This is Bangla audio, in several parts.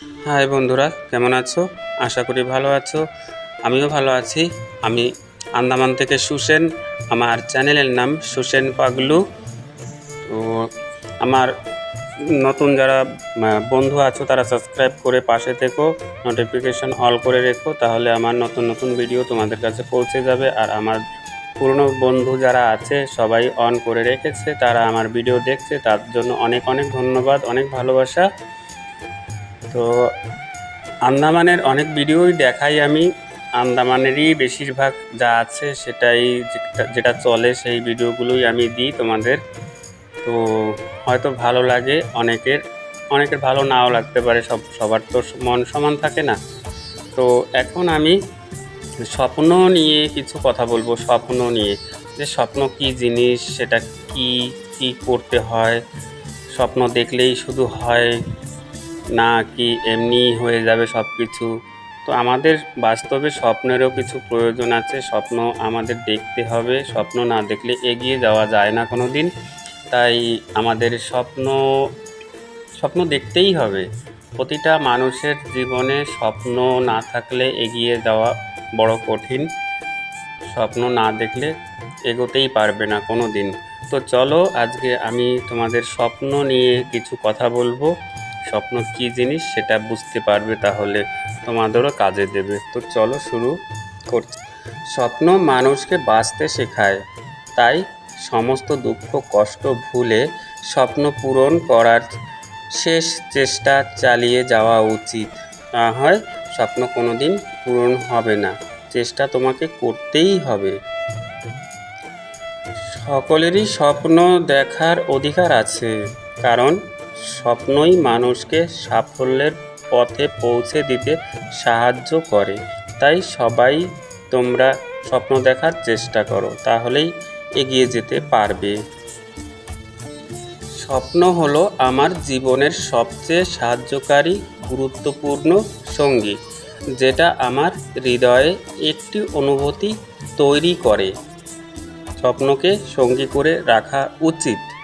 হাই বন্ধুরা, কেমন আছো? আশা করি ভালো আছো। আমিও ভালো আছি। আমি আন্দামান থেকে সুসেন, আমার চ্যানেলের নাম সুসেন পাগলু। তো আমার নতুন যারা বন্ধু আছো, তারা সাবস্ক্রাইব করে পাশে থেকো নোটিফিকেশন অল করে রেখো, তাহলে আমার নতুন নতুন ভিডিও তোমাদের কাছে পৌঁছে যাবে। আর আমার পুরনো বন্ধু যারা আছে, সবাই অন করে রেখেছে, তারা আমার ভিডিও দেখছে, তার জন্য অনেক অনেক ধন্যবাদ, অনেক ভালোবাসা। তো আন্দামানের অনেক ভিডিওই দেখাই আমি। আন্দামানেরই বেশিরভাগ যা আছে সেটাই যেটা- চলে সেই ভিডিওগুলোই আমি দিই তোমাদের। তো হয়তো ভালো লাগে অনেকের অনেকের ভালো নাও লাগতে পারে, সব, সবার তো মন সমান থাকে না। তো এখন আমি স্বপ্ন নিয়ে কিছু কথা বলব, স্বপ্ন নিয়ে। যে স্বপ্ন কি জিনিস, সেটা কি কি করতে হয়? স্বপ্ন দেখলেই শুধু হয় না কি এমনি হয়ে যাবে সব কিছু তো আমাদের বাস্তবে স্বপ্নেরও কিছু প্রয়োজন আছে, স্বপ্ন আমাদের দেখতে হবে, স্বপ্ন না দেখলে এগিয়ে যাওয়া যায় না কোনো দিন তাই আমাদের স্বপ্ন স্বপ্ন দেখতেই হবে। প্রতিটা মানুষের জীবনে স্বপ্ন না থাকলে এগিয়ে যাওয়া বড় কঠিন। স্বপ্ন না দেখলে এগোতেই পারবে না কোনো দিন তো চলো আজকে আমি তোমাদের স্বপ্ন নিয়ে কিছু কথা বলব। স্বপ্ন কী জিনিস সেটা বুঝতে পারবে তাহলে তোমাদেরও কাজে দেবে। তো চলো শুরু করছি স্বপ্ন মানুষকে বাঁচতে শেখায়। তাই সমস্ত দুঃখ, কষ্ট ভুলে স্বপ্ন পূরণ করার শেষ চেষ্টা চালিয়ে যাওয়া উচিত। না হয় স্বপ্ন কোনো দিন পূরণ হবে না। চেষ্টা তোমাকে করতেই হবে। সকলেরই স্বপ্ন দেখার অধিকার আছে, কারণ স্বপ্নই মানুষকে সাফল্যের পথে পৌঁছে দিতে সাহায্য করে। তাই সবাই তোমরা স্বপ্ন দেখার চেষ্টা করো, তাহলেই এগিয়ে যেতে পারবে। স্বপ্ন হলো আমার জীবনের সবচেয়ে সাহায্যকারী, গুরুত্বপূর্ণ সঙ্গী, যেটা আমার হৃদয়ে একটি অনুভূতি তৈরি করে। স্বপ্নকে সঙ্গী করে রাখা উচিত।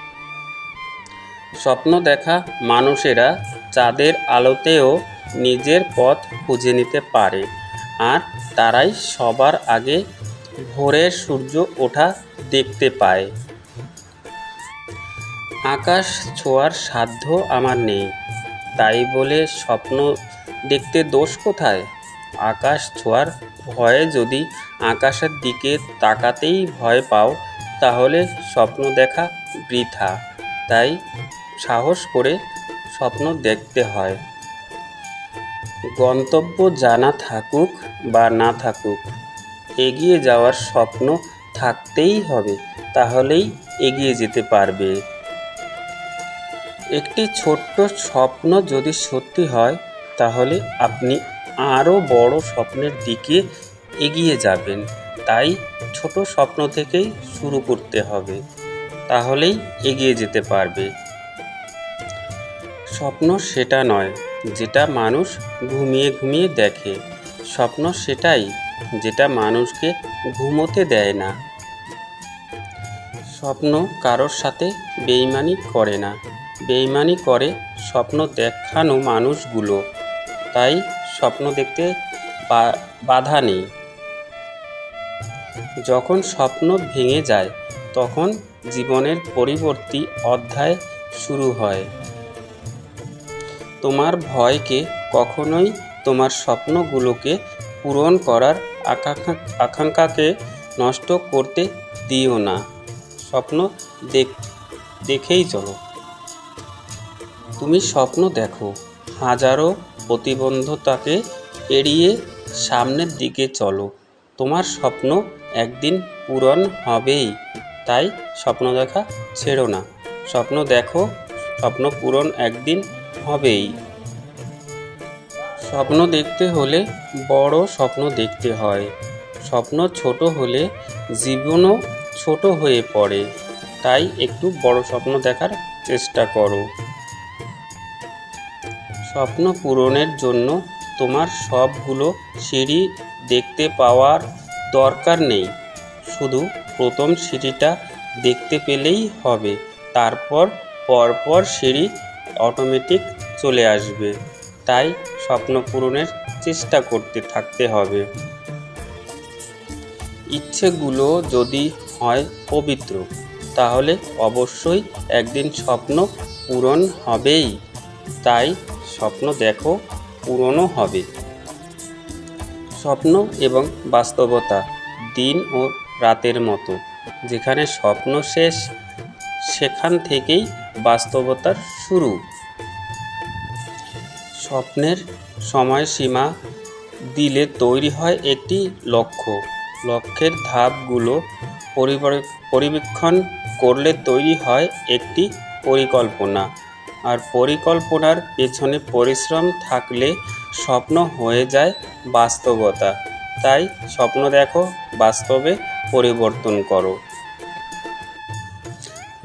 স্বপ্ন দেখা মানুষেরা চাঁদের আলোতেও নিজের পথ খুঁজে নিতে পারে। আর তারাই সবার আগে ভোরের সূর্য ওঠা দেখতে পায়। আকাশ ছোঁয়ার সাধ্য আমার নেই। তাই বলে স্বপ্ন দেখতে দোষ কোথায়? আকাশ ছোঁয়ার ভয়ে যদি আকাশের দিকে তাকাতেই ভয় পাও, তাহলে স্বপ্ন দেখা বৃথা। তাই সাহস করে স্বপ্ন দেখতে হয়। গন্তব্য জানা থাকুক বা না থাকুক, এগিয়ে যাওয়ার স্বপ্ন থাকতেই হবে, তাহলেই এগিয়ে যেতে পারবে। একটি ছোট্ট স্বপ্ন যদি সত্যি হয়, তাহলে আপনি আরও বড় স্বপ্নের দিকে এগিয়ে যাবেন। তাই ছোট স্বপ্ন থেকেই শুরু করতে হবে, তাহলেই এগিয়ে যেতে পারবে। স্বপ্ন সেটা নয়, যেটা মানুষ ঘুমিয়ে ঘুমিয়ে দেখে। স্বপ্ন সেটাই, যেটা মানুষকে ঘুমোতে দেয় না। স্বপ্ন কারোর সাথে বেইমানি করে না। বেইমানি করে স্বপ্ন দেখানো মানুষগুলো। তাই স্বপ্ন দেখতে বাধা নেই। যখন স্বপ্ন ভেঙে যায়, তখন জীবনের পরিবর্তী অধ্যায় শুরু হয়। তোমার ভয়কে কখনোই তোমার স্বপ্নগুলোকে পূরণ করার আকাঙ্ক্ষা আকাঙ্ক্ষাকে নষ্ট করতে দিও না। স্বপ্ন দেখ দেখেই চলো। তুমি স্বপ্ন দেখো। হাজারো প্রতিবন্ধতাকে এড়িয়ে সামনের দিকে চলো। তোমার স্বপ্ন একদিন পূরণ হবেই, তাই স্বপ্ন দেখা ছেড়ো না। স্বপ্ন দেখো, স্বপ্ন পূরণ একদিন হবেই। স্বপ্ন দেখতে হলে বড় স্বপ্ন দেখতে হয়। স্বপ্ন ছোট হলে জীবনও ছোট হয়ে পড়ে। তাই একটু বড় স্বপ্ন দেখার চেষ্টা করো। স্বপ্ন পূরণের জন্য তোমার সবগুলো সিঁড়ি দেখতে পাওয়ার দরকার নেই। শুধু প্রথম সিঁড়িটা দেখতে পেলেই হবে। তারপর, পরপর সিঁড়ি অটোমেটিক চলে আসবে। তাই স্বপ্ন পূরণের চেষ্টা করতে থাকতে হবে। ইচ্ছেগুলো যদি হয় পবিত্র, তাহলে অবশ্যই একদিন স্বপ্ন পূরণ হবেই। তাই স্বপ্ন দেখো, পূরণও হবে। স্বপ্ন এবং বাস্তবতা দিন ও রাতের মতো। যেখানে স্বপ্ন শেষ, সেখান থেকেই বাস্তবতার শুরু। স্বপ্নের সময়সীমা দিলে তৈরি হয় একটি লক্ষ্য। লক্ষ্যের ধাপগুলো পরিবীক্ষণ করলে তৈরি হয় একটি পরিকল্পনা। আর পরিকল্পনার পেছনে পরিশ্রম থাকলে স্বপ্ন হয়ে যায় বাস্তবতা। তাই স্বপ্ন দেখো, বাস্তবে পরিবর্তন করো।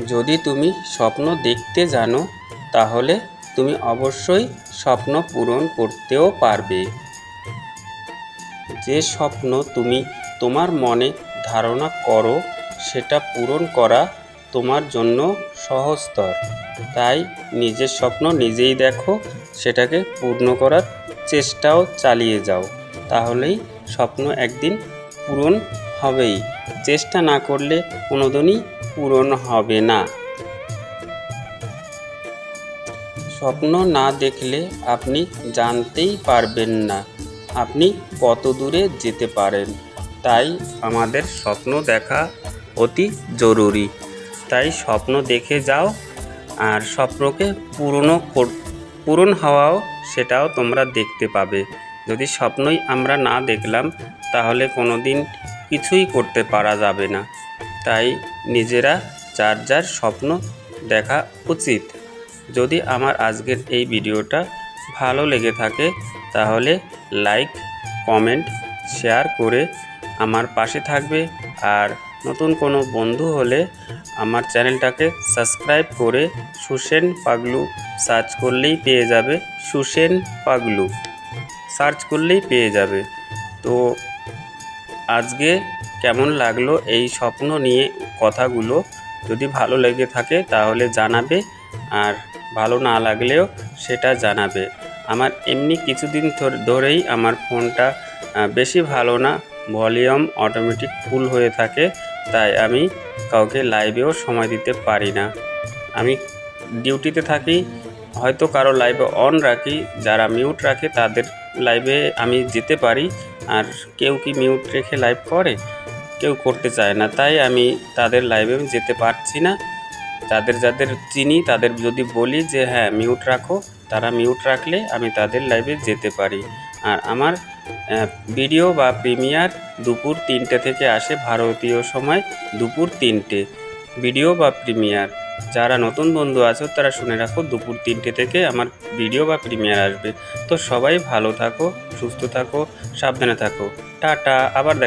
যদি তুমি স্বপ্ন দেখতে জানো, তাহলে তুমি অবশ্যই স্বপ্ন পূরণ করতেও পারবে। যে স্বপ্ন তুমি তোমার মনে ধারণা করো, সেটা পূরণ করা তোমার জন্য সহজতর। তাই নিজের স্বপ্ন নিজেই দেখো, সেটাকে পূর্ণ করার চেষ্টাও চালিয়ে যাও। তাহলেই স্বপ্ন একদিন পূরণ হবেই। চেষ্টা না করলে কোনোদিনই পূরণ হবে না। স্বপ্ন না দেখলে আপনি জানতেই পারবেন না, আপনি কত দূরে যেতে পারেন। তাই আমাদের স্বপ্ন দেখা অতি জরুরি। তাই স্বপ্ন দেখে যাও, আর স্বপ্নকে পূরণও পূরণ হওয়াও সেটাও তোমরা দেখতে পাবে। যদি স্বপ্নই আমরা না দেখলাম, তাহলে কোনো দিন কিছুই করতে পারা যাবে না। তাই নিজেরা যার যার স্বপ্ন দেখা উচিত। যদি আমার আজকের এই ভিডিওটা ভালো লেগে থাকে, তাহলে লাইক, কমেন্ট, শেয়ার করে আমার পাশে থাকবে। আর নতুন কোনো বন্ধু হলে আমার চ্যানেলটাকে সাবস্ক্রাইব করে সুসেন পাগলু সার্চ করলেই পেয়ে যাবে। সুসেন পাগলু। সার্চ করলেই পেয়ে যাবে। তো আজকে কেমন লাগল এই স্বপ্ন নিয়ে কথাগুলো? যদি ভালো লেগে থাকে তাহলে জানাবে আর ভালো না লাগলেও সেটা জানাবে। আমার এমনি কিছুদিন ধর- ধরেই আমার ফোনটা বেশি ভালো না, ভলিউম অটোমেটিক ফুল হয়ে থাকে, তাই আমি কাউকে লাইভেও সময় দিতে পারি না। আমি ডিউটিতে থাকি, হয়তো কারও লাইভে অন রাখি, যারা মিউট রাখে তাদের লাইভে আমি যেতে পারি আর কেউ কি মিউট রেখে লাইভ করে? কেউ করতে চায় না। তাই আমি তাদের লাইভে যেতে পারছি না। যাদের যাদের চিনি, তাদের যদি বলি যে হ্যাঁ মিউট রাখো। তারা মিউট রাখলে আমি তাদের লাইভে যেতে পারি। আর আমার ভিডিও বা প্রিমিয়ার দুপুর তিনটে থেকে আসে ভারতীয় সময় দুপুর তিনটে। ভিডিও বা প্রিমিয়ার। যারা নতুন বন্ধু আছো, তারা শুনে রাখো, দুপুর তিনটে থেকে আমার ভিডিও বা প্রিমিয়ার আসবে। তো সবাই ভালো থাকো, সুস্থ থাকো, সাবধানে থাকো। টাটা, আবার দেখা